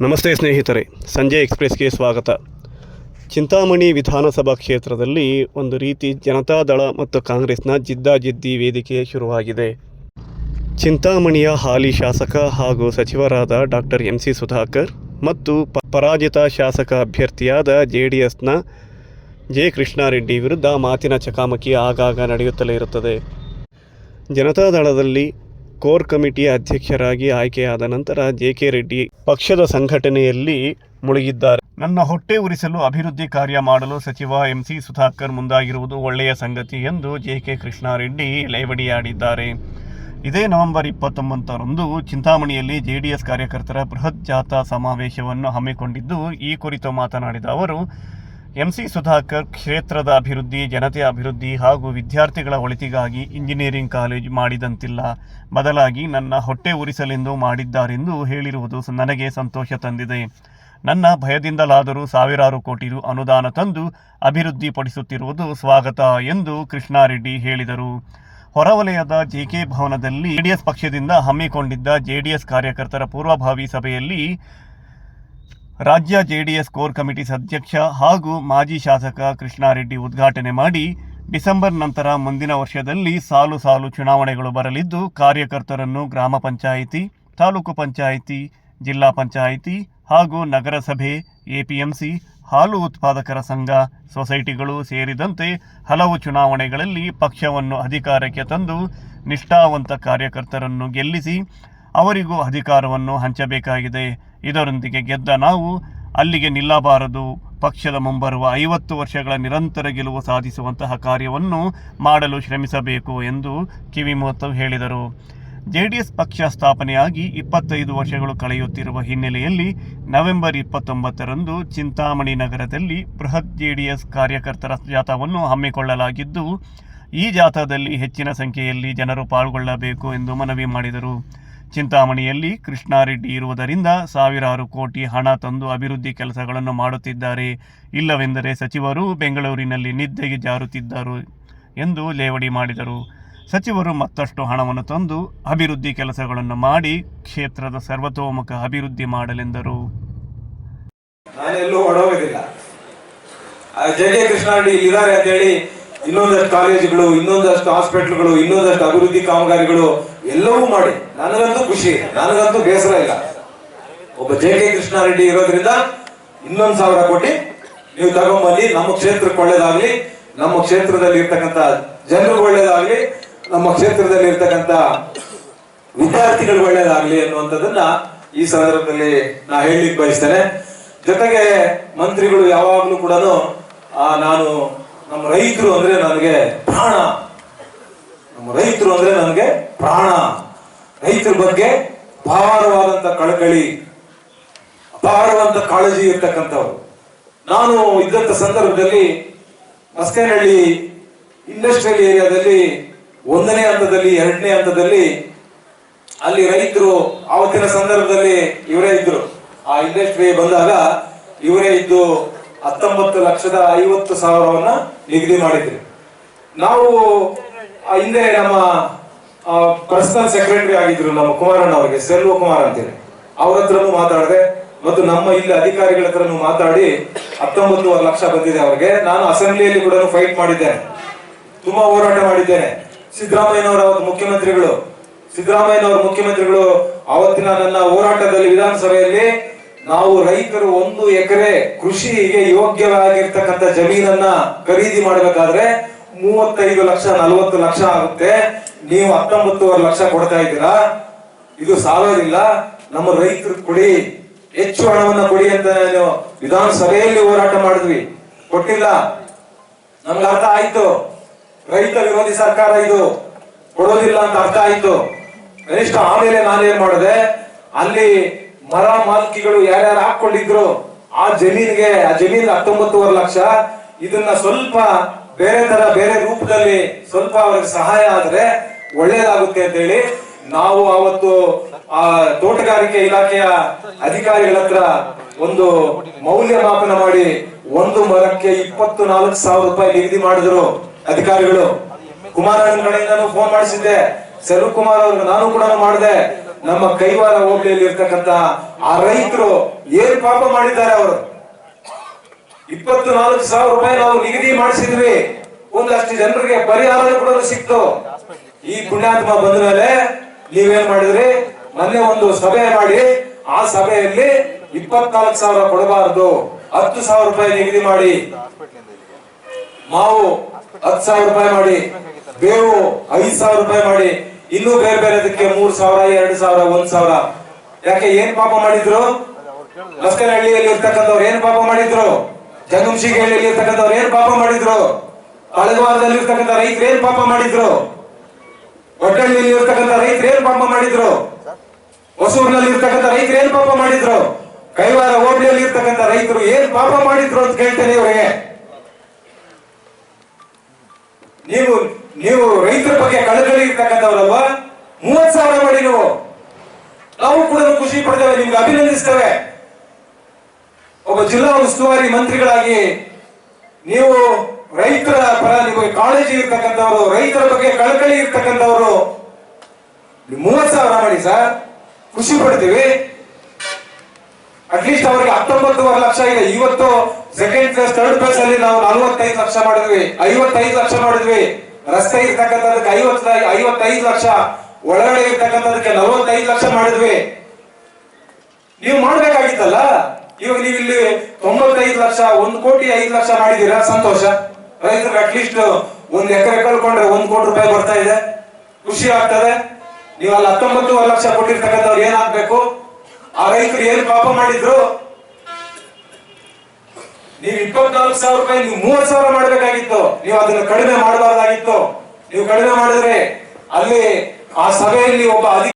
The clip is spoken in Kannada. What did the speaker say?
ನಮಸ್ತೆ ಸ್ನೇಹಿತರೆ, ಸಂಜೆ ಎಕ್ಸ್ಪ್ರೆಸ್ಗೆ ಸ್ವಾಗತ. ಚಿಂತಾಮಣಿ ವಿಧಾನಸಭಾ ಕ್ಷೇತ್ರದಲ್ಲಿ ಒಂದು ರೀತಿ ಜನತಾದಳ ಮತ್ತು ಕಾಂಗ್ರೆಸ್ನ ಜಿದ್ದಾಜಿದ್ದಿ ವೇದಿಕೆ ಶುರುವಾಗಿದೆ. ಚಿಂತಾಮಣಿಯ ಹಾಲಿ ಶಾಸಕ ಹಾಗೂ ಸಚಿವರಾದ ಡಾಕ್ಟರ್ ಎಂ ಸಿ ಸುಧಾಕರ್ ಮತ್ತು ಪರಾಜಿತ ಶಾಸಕ ಅಭ್ಯರ್ಥಿಯಾದ ಜೆ ಡಿ ಎಸ್ನ ಜೆ. ಕೃಷ್ಣಾರೆಡ್ಡಿ ವಿರುದ್ಧ ಮಾತಿನ ಚಕಾಮಕಿ ಆಗಾಗ ನಡೆಯುತ್ತಲೇ ಇರುತ್ತದೆ. ಜನತಾದಳದಲ್ಲಿ ಕೋರ್ ಕಮಿಟಿಯ ಅಧ್ಯಕ್ಷರಾಗಿ ಆಯ್ಕೆಯಾದ ನಂತರ ಜೆ ಕೆ ರೆಡ್ಡಿ ಪಕ್ಷದ ಸಂಘಟನೆಯಲ್ಲಿ ಮುಳುಗಿದ್ದಾರೆ. ನನ್ನ ಹೊಟ್ಟೆ ಉರಿಸಲು ಅಭಿವೃದ್ಧಿ ಕಾರ್ಯ ಮಾಡಲು ಸಚಿವ ಎಂಸಿ ಸುಧಾಕರ್ ಮುಂದಾಗಿರುವುದು ಒಳ್ಳೆಯ ಸಂಗತಿ ಎಂದು ಜೆ ಕೆ ಕೃಷ್ಣಾರೆಡ್ಡಿ ಲೇವಡಿಯಾಡಿದ್ದಾರೆ ಇದೇ ನವೆಂಬರ್ ಇಪ್ಪತ್ತೊಂಬತ್ತರಂದು ಚಿಂತಾಮಣಿಯಲ್ಲಿ ಜೆಡಿಎಸ್ ಕಾರ್ಯಕರ್ತರ ಬೃಹತ್ ಜಾಥಾ ಸಮಾವೇಶವನ್ನು ಹಮ್ಮಿಕೊಂಡಿದ್ದು, ಈ ಕುರಿತು ಮಾತನಾಡಿದ ಅವರು ಎಂಸಿ ಸುಧಾಕರ್ ಕ್ಷೇತ್ರದ ಅಭಿವೃದ್ಧಿ, ಜನತೆಯ ಅಭಿವೃದ್ಧಿ ಹಾಗೂ ವಿದ್ಯಾರ್ಥಿಗಳ ಒಳಿತಿಗಾಗಿ ಇಂಜಿನಿಯರಿಂಗ್ ಕಾಲೇಜ್ ಮಾಡಿದಂತಿಲ್ಲ. ಬದಲಾಗಿ ನನ್ನ ಹೊಟ್ಟೆ ಉರಿಸಲೆಂದು ಮಾಡಿದ್ದಾರೆಂದು ಹೇಳಿರುವುದು ನನಗೆ ಸಂತೋಷ ತಂದಿದೆ. ನನ್ನ ಭಯದಿಂದಲಾದರೂ ಸಾವಿರಾರು ಕೋಟಿ ರು ಅನುದಾನ ತಂದು ಅಭಿವೃದ್ಧಿಪಡಿಸುತ್ತಿರುವುದು ಸ್ವಾಗತ ಎಂದು ಕೃಷ್ಣಾರೆಡ್ಡಿ ಹೇಳಿದರು. ಹೊರವಲಯದ ಜೆಕೆ ಭವನದಲ್ಲಿ ಜೆಡಿಎಸ್ ಪಕ್ಷದಿಂದ ಹಮ್ಮಿಕೊಂಡಿದ್ದ ಜೆಡಿಎಸ್ ಕಾರ್ಯಕರ್ತರ ಪೂರ್ವಭಾವಿ ಸಭೆಯಲ್ಲಿ ರಾಜ್ಯ ಜೆಡಿಎಸ್ ಕೋರ್ ಕಮಿಟಿ ಅಧ್ಯಕ್ಷ ಹಾಗೂ ಮಾಜಿ ಶಾಸಕ ಕೃಷ್ಣಾರೆಡ್ಡಿ ಉದ್ಘಾಟನೆ ಮಾಡಿ ಡಿಸೆಂಬರ್ ನಂತರ ಮುಂದಿನ ವರ್ಷದಲ್ಲಿ ಸಾಲು ಸಾಲು ಚುನಾವಣೆಗಳು ಬರಲಿದ್ದು ಕಾರ್ಯಕರ್ತರನ್ನು ಗ್ರಾಮ ಪಂಚಾಯಿತಿ, ತಾಲೂಕು ಪಂಚಾಯಿತಿ, ಜಿಲ್ಲಾ ಪಂಚಾಯಿತಿ ಹಾಗೂ ನಗರಸಭೆ, ಎಪಿಎಂಸಿ, ಹಾಲು ಉತ್ಪಾದಕರ ಸಂಘ, ಸೊಸೈಟಿಗಳು ಸೇರಿದಂತೆ ಹಲವು ಚುನಾವಣೆಗಳಲ್ಲಿ ಪಕ್ಷವನ್ನು ಅಧಿಕಾರಕ್ಕೆ ತಂದು ನಿಷ್ಠಾವಂತ ಕಾರ್ಯಕರ್ತರನ್ನು ಗೆಲ್ಲಿಸಿ ಅವರಿಗೂ ಅಧಿಕಾರವನ್ನು ಹಂಚಬೇಕಾಗಿದೆ. ಇದರೊಂದಿಗೆ ಗೆದ್ದ ನಾವು ಅಲ್ಲಿಗೆ ನಿಲ್ಲಬಾರದು. ಪಕ್ಷದ ಮುಂಬರುವ ಐವತ್ತು ವರ್ಷಗಳ ನಿರಂತರ ಗೆಲುವು ಸಾಧಿಸುವಂತಹ ಕಾರ್ಯವನ್ನು ಮಾಡಲು ಶ್ರಮಿಸಬೇಕು ಎಂದು ಕಿವಿಮಾತು ಹೇಳಿದರು. ಜೆಡಿಎಸ್ ಪಕ್ಷ ಸ್ಥಾಪನೆಯಾಗಿ ಇಪ್ಪತ್ತೈದು ವರ್ಷಗಳು ಕಳೆಯುತ್ತಿರುವ ಹಿನ್ನೆಲೆಯಲ್ಲಿ ನವೆಂಬರ್ ಇಪ್ಪತ್ತೊಂಬತ್ತರಂದು ಚಿಂತಾಮಣಿ ನಗರದಲ್ಲಿ ಬೃಹತ್ ಜೆಡಿಎಸ್ ಕಾರ್ಯಕರ್ತರ ಜಾಥಾವನ್ನು ಹಮ್ಮಿಕೊಳ್ಳಲಾಗಿದ್ದು, ಈ ಜಾಥಾದಲ್ಲಿ ಹೆಚ್ಚಿನ ಸಂಖ್ಯೆಯಲ್ಲಿ ಜನರು ಪಾಲ್ಗೊಳ್ಳಬೇಕು ಎಂದು ಮನವಿ ಮಾಡಿದರು. ಚಿಂತಾಮಣಿಯಲ್ಲಿ ಕೃಷ್ಣಾರೆಡ್ಡಿ ಇರುವುದರಿಂದ ಸಾವಿರಾರು ಕೋಟಿ ಹಣ ತಂದು ಅಭಿವೃದ್ಧಿ ಕೆಲಸಗಳನ್ನು ಮಾಡುತ್ತಿದ್ದಾರೆ. ಇಲ್ಲವೆಂದರೆ ಸಚಿವರು ಬೆಂಗಳೂರಿನಲ್ಲಿ ನಿದ್ದೆಗೆ ಜಾರುತ್ತಿದ್ದರು ಎಂದು ಲೇವಡಿ ಮಾಡಿದರು. ಸಚಿವರು ಮತ್ತಷ್ಟು ಹಣವನ್ನು ತಂದು ಅಭಿವೃದ್ಧಿ ಕೆಲಸಗಳನ್ನು ಮಾಡಿ ಕ್ಷೇತ್ರದ ಸರ್ವತೋಮುಖ ಅಭಿವೃದ್ಧಿ ಮಾಡಲೆಂದರು. ಇದ್ದಾರೆ ಅಂತ ಹೇಳಿ ಇನ್ನೊಂದಷ್ಟು ಕಾಲೇಜುಗಳು, ಇನ್ನೊಂದಷ್ಟು ಹಾಸ್ಪಿಟಲ್ಗಳು, ಇನ್ನೊಂದಷ್ಟು ಅಭಿವೃದ್ಧಿ ಕಾಮಗಾರಿಗಳು ಎಲ್ಲವೂ ಮಾಡಿ. ನನಗಂತೂ ಖುಷಿ. ನನಗಂತೂ ಬೇಸರ ಇಲ್ಲ. ಒಬ್ಬ ಜೆ ಕೆ ಕೃಷ್ಣಾರೆಡ್ಡಿ ಇರೋದ್ರಿಂದ ಇನ್ನೊಂದು ಸಾವಿರ ಕೋಟಿ ನೀವು ತಗೊಂಬಲ್ಲಿ ನಮ್ಮ ಕ್ಷೇತ್ರಕ್ಕೆ ಒಳ್ಳೇದಾಗ್ಲಿ. ನಮ್ಮ ಕ್ಷೇತ್ರದಲ್ಲಿ ಇರ್ತಕ್ಕಂಥ ಜನರು ಒಳ್ಳೇದಾಗ್ಲಿ. ನಮ್ಮ ಕ್ಷೇತ್ರದಲ್ಲಿ ಇರ್ತಕ್ಕಂಥ ವಿದ್ಯಾರ್ಥಿಗಳು ಒಳ್ಳೇದಾಗ್ಲಿ ಅನ್ನುವಂಥದ್ದನ್ನ ಈ ಸಂದರ್ಭದಲ್ಲಿ ನಾ ಹೇಳಲಿಕ್ಕೆ ಬಯಸ್ತೇನೆ. ಜೊತೆಗೆ ಮಂತ್ರಿಗಳು ಯಾವಾಗಲೂ ಕೂಡ ನಾನು ನಮ್ಮ ರೈತರು ಅಂದ್ರೆ ನನಗೆ ಪ್ರಾಣ. ರೈತರು ಅಂದ್ರೆ ನನಗೆ ಪ್ರಾಣ. ರೈತರ ಬಗ್ಗೆ ಅಪಾರವಾದಂತ ಕಳಕಳಿ, ಅಪಾರವಾದಂತ ಕಾಳಜಿ ಇರ್ತಕ್ಕಂಥವ್ರು. ನಾನು ಇದ್ದಂತ ಸಂದರ್ಭದಲ್ಲಿ ಮಸ್ಕೇನಹಳ್ಳಿ ಇಂಡಸ್ಟ್ರಿಯಲ್ ಏರಿಯಾದಲ್ಲಿ ಒಂದನೇ ಹಂತದಲ್ಲಿ, ಎರಡನೇ ಹಂತದಲ್ಲಿ ಅಲ್ಲಿ ರೈತರು ಆವತ್ತಿನ ಸಂದರ್ಭದಲ್ಲಿ ಇವರೇ ಇದ್ರು. ಆ ಇಂಡಸ್ಟ್ರಿ ಬಂದಾಗ ಇವರೇ ಇದ್ದು ಹತ್ತೊಂಬತ್ತು ಲಕ್ಷದ ಐವತ್ತು ಸಾವಿರವನ್ನ ನಿಗದಿ ಮಾಡಿದ್ರು. ನಾವು ಹಿಂದೆ ನಮ್ಮ ಪರ್ಸನಲ್ ಸೆಕ್ರೆಟರಿ ಆಗಿದ್ರು ನಮ್ಮ ಕುಮಾರಣ್ಣ ಅವರಿಗೆ, ಸೆಲ್ವ ಕುಮಾರ್ ಅಂತೇಳಿ. ಅವ್ರ ಹತ್ರನೂ ಮಾತಾಡಿದೆ ಮತ್ತು ನಮ್ಮ ಇಲ್ಲಿ ಅಧಿಕಾರಿಗಳ ಹತ್ರನೂ ಮಾತಾಡಿ ಹತ್ತೊಂಬತ್ತುವರೆ ಲಕ್ಷ ಬಂದಿದೆ ಅವ್ರಿಗೆ. ನಾನು ಅಸೆಂಬ್ಲಿಯಲ್ಲಿ ಕೂಡ ಫೈಟ್ ಮಾಡಿದ್ದೇನೆ. ತುಂಬಾ ಹೋರಾಟ ಮಾಡಿದ್ದೇನೆ. ಸಿದ್ದರಾಮಯ್ಯನವರ ಮುಖ್ಯಮಂತ್ರಿಗಳು ಸಿದ್ದರಾಮಯ್ಯನವರ ಮುಖ್ಯಮಂತ್ರಿಗಳು ಅವತ್ತಿನ ನನ್ನ ಹೋರಾಟದಲ್ಲಿ ವಿಧಾನಸಭೆಯಲ್ಲಿ ನಾವು ರೈತರು ಒಂದು ಎಕರೆ ಕೃಷಿಗೆ ಯೋಗ್ಯವಾಗಿರ್ತಕ್ಕಂಥ ಜಮೀನನ್ನ ಖರೀದಿ ಮಾಡಬೇಕಾದ್ರೆ ಮೂವತ್ತೈದು ಲಕ್ಷ, ನಲವತ್ತು ಲಕ್ಷ ಆಗುತ್ತೆ. ನೀವು ಹತ್ತೊಂಬತ್ತುವರೆ ಲಕ್ಷ ಕೊಡ್ತಾ ಇದ್ದೀರಾ? ಇದು ಸಾಲೋದಿಲ್ಲ. ನಮ್ಮ ರೈತರು ಕೊಡಿ. ಹೆಚ್ಚು ಹಣವನ್ನ ಕೊಡಿ ಅಂತ ನಾನು ವಿಧಾನಸಭೆಯಲ್ಲಿ ಹೋರಾಟ ಮಾಡಿದ್ವಿ. ಕೊಟ್ಟಿಲ್ಲ. ನಮ್ಗೆ ಅರ್ಥ ಆಯ್ತು. ರೈತ ವಿರೋಧಿ ಸರ್ಕಾರ ಇದು. ಕೊಡೋದಿಲ್ಲ ಅಂತ ಅರ್ಥ ಆಯ್ತು. ಕನಿಷ್ಠ ಆಮೇಲೆ ನಾನೇನ್ ಮಾಡಿದೆ? ಅಲ್ಲಿ ಮರ ಮಾಲ್ಕಿಗಳು ಯಾರ್ಯಾರು ಹಾಕೊಂಡಿದ್ರು ಆ ಜಮೀನ್ಗೆ, ಆ ಜಮೀನ್ ಹತ್ತೊಂಬತ್ತುವರೆ ಲಕ್ಷ. ಇದನ್ನ ಸ್ವಲ್ಪ ಬೇರೆ ತರ ಬೇರೆ ರೂಪದಲ್ಲಿ ಸ್ವಲ್ಪ ಅವ್ರಿಗೆ ಸಹಾಯ ಆದ್ರೆ ಒಳ್ಳೇದಾಗುತ್ತೆ ಅಂತ ಹೇಳಿ ನಾವು ಅವತ್ತು ಆ ತೋಟಗಾರಿಕೆ ಇಲಾಖೆಯ ಅಧಿಕಾರಿಗಳ ಹತ್ರ ಒಂದು ಮೌಲ್ಯಮಾಪನ ಮಾಡಿ ಒಂದು ಮರಕ್ಕೆ ಇಪ್ಪತ್ತು ನಾಲ್ಕು ಸಾವಿರ ರೂಪಾಯಿ ನಿಗದಿ ಮಾಡಿದ್ರು ಅಧಿಕಾರಿಗಳು. ಕುಮಾರಣ್ಣನ ಕಡೆಯಿಂದನೂ ಫೋನ್ ಮಾಡಿಸಿದ್ದೆ. ಸೆಲ್ವಕುಮಾರ್ ಅವ್ರಿಗೆ ನಾನು ಕೂಡ ಮಾಡಿದೆ. ನಮ್ಮ ಕೈವಾರ ಹೋಬಳಿಯಲ್ಲಿ ಇರ್ತಕ್ಕಂತ ಆ ರೈತರು ಏನ್ ಪಾಪ ಮಾಡಿದ್ದಾರೆ ಅವರು? ಇಪ್ಪತ್ತು ನಾಲ್ಕು ಸಾವಿರ ರೂಪಾಯಿ ನಾವು ನಿಗದಿ ಮಾಡಿಸಿದ್ವಿ. ಒಂದಷ್ಟು ಜನರಿಗೆ ಪರಿಹಾರ ಕೂಡ ಸಿಕ್ತು. ಈ ಪುಣ್ಯಾತ್ಮ ಬಂದ ಮೇಲೆ ನೀವೇನ್ ಮಾಡಿದ್ರಿ? ಮೊನ್ನೆ ಒಂದು ಸಭೆ ಮಾಡಿ, ಆ ಸಭೆಯಲ್ಲಿ ಇಪ್ಪತ್ನಾಲ್ಕು ಸಾವಿರ ಕೊಡಬಾರದು. ಹತ್ತು ಸಾವಿರ ರೂಪಾಯಿ ನಿಗದಿ ಮಾಡಿ. ಮಾವು ಹತ್ತು ಸಾವಿರ ರೂಪಾಯಿ ಮಾಡಿ. ಬೇವು ಐದು ಸಾವಿರ ರೂಪಾಯಿ ಮಾಡಿ. ಇನ್ನೂ ಬೇರೆ ಬೇರೆದಕ್ಕೆ ಮೂರ್ ಸಾವಿರ, ಎರಡು ಸಾವಿರ, ಒಂದ್ ಸಾವಿರ. ಯಾಕೆ ಏನ್ ಪಾಪ ಮಾಡಿದ್ರು? ಲಸ್ಕನಹಳ್ಳಿಯಲ್ಲಿ ಇರ್ತಕ್ಕಂಥವ್ರು ಏನ್ ಪಾಪ ಮಾಡಿದ್ರು? ಜಂಗಮಶಿಗಹಳ್ಳಿಯಲ್ಲಿ ಇರ್ತಕ್ಕಂಥವ್ರು ಏನ್ ಪಾಪ ಮಾಡಿದ್ರು? ಹಳಗವಾರದಲ್ಲಿ ಇರ್ತಕ್ಕಂಥ ರೈತರು ಏನ್ ಪಾಪ ಮಾಡಿದ್ರು? ಒಟ್ಟಳ್ಳಿಯಲ್ಲಿ ಇರ್ತಕ್ಕಂಥ ರೈತರು ಏನ್ ಪಾಪ ಮಾಡಿದ್ರು? ಹೊಸೂರಿನಲ್ಲಿ ಇರ್ತಕ್ಕಂಥ ರೈತರು ಏನ್ ಪಾಪ ಮಾಡಿದ್ರು? ಕೈವಾರ ಹೋಬಳಿಯಲ್ಲಿ ಇರ್ತಕ್ಕಂಥ ರೈತರು ಏನ್ ಪಾಪ ಮಾಡಿದ್ರು ಅಂತ ಕೇಳ್ತೇನೆ ಇವರಿಗೆ. ನೀವು ನೀವು ರೈತರ ಬಗ್ಗೆ ಕಳಕಳಿ ಇರ್ತಕ್ಕಂಥವ್ರಲ್ವಾ? ಮೂವತ್ ಸಾವಿರ ಮಾಡಿ ನೀವು. ನಾವು ಕೂಡ ಖುಷಿ ಪಡ್ತೇವೆ, ನಿಮ್ಗೆ ಅಭಿನಂದಿಸ್ತೇವೆ. ಜಿಲ್ಲಾ ಉಸ್ತುವಾರಿ ಮಂತ್ರಿಗಳಾಗಿ ನೀವು ರೈತರ ಪರ ನಿಮಗೆ ಕಾಳಜಿ ಇರ್ತಕ್ಕಂಥವ್ರು, ರೈತರ ಬಗ್ಗೆ ಕಳಕಳಿ ಇರ್ತಕ್ಕಂಥವ್ರು ಮೂವತ್ ಸಾವಿರ ಮಾಡಿ ಸರ್. ಖುಷಿ ಪಡ್ತೀವಿ. ಅಟ್ಲೀಸ್ಟ್ ಅವರಿಗೆ ಹತ್ತೊಂಬತ್ತುವರೆ ಲಕ್ಷ ಇದೆ. ಇವತ್ತು ಸೆಕೆಂಡ್ ಫೇಸ್ ಥರ್ಡ್ ಫೇಸ್ ಅಲ್ಲಿ ನಾವು ನಲವತ್ತೈದು ಲಕ್ಷ ಮಾಡಿದ್ವಿ. ಐವತ್ತೈದು ಲಕ್ಷ ಮಾಡಿದ್ವಿ. ರಸ್ತೆ ಇರ್ತಕ್ಕಂಥದಕ್ಕೆ ಐವತ್ತ ಐವತ್ತೈದು ಲಕ್ಷ. ಒಳಗಡೆ ಇರ್ತಕ್ಕಂಥದಕ್ಕೆ ನಲವತ್ತೈದು ಲಕ್ಷ ಮಾಡಿದ್ವಿ. ನೀವು ಮಾಡ್ಬೇಕಾಗಿತ್ತಲ್ಲ? ಇವಾಗ ನೀವು ಇಲ್ಲಿ ತೊಂಬತ್ತೈದು ಲಕ್ಷ, ಒಂದ್ ಕೋಟಿ ಐದು ಲಕ್ಷ ಮಾಡಿದೀರಾ ಸಂತೋಷ. ರೈತರಿಗೆ ಅಟ್ಲೀಸ್ಟ್ ಒಂದ್ ಎಕರೆ ಕಳ್ಕೊಂಡ್ರೆ ಒಂದ್ ಕೋಟಿ ರೂಪಾಯಿ ಬರ್ತಾ ಇದೆ. ಖುಷಿ ಆಗ್ತದೆ. ನೀವು ಅಲ್ಲಿ ಹತ್ತೊಂಬತ್ತು ಲಕ್ಷ ಕೊಟ್ಟಿರ್ತಕ್ಕಂಥವ್ರು ಏನಾಗ್ಬೇಕು? ಆ ರೈತರು ಏನ್ ಪಾಪ ಮಾಡಿದ್ರು? ನೀವು ಇಪ್ಪತ್ನಾಲ್ಕು ಸಾವಿರ ರೂಪಾಯಿ, ನೀವು ಮೂವತ್ ಸಾವಿರ ಮಾಡ್ಬೇಕಾಗಿತ್ತು. ನೀವು ಅದನ್ನ ಕಡಿಮೆ ಮಾಡಬಾರ್ದಾಗಿತ್ತು. ನೀವು ಕಡಿಮೆ ಮಾಡಿದ್ರೆ ಅಲ್ಲಿ ಆ ಸಭೆಯಲ್ಲಿ ಒಬ್ಬ ಅಧಿಕಾರಿ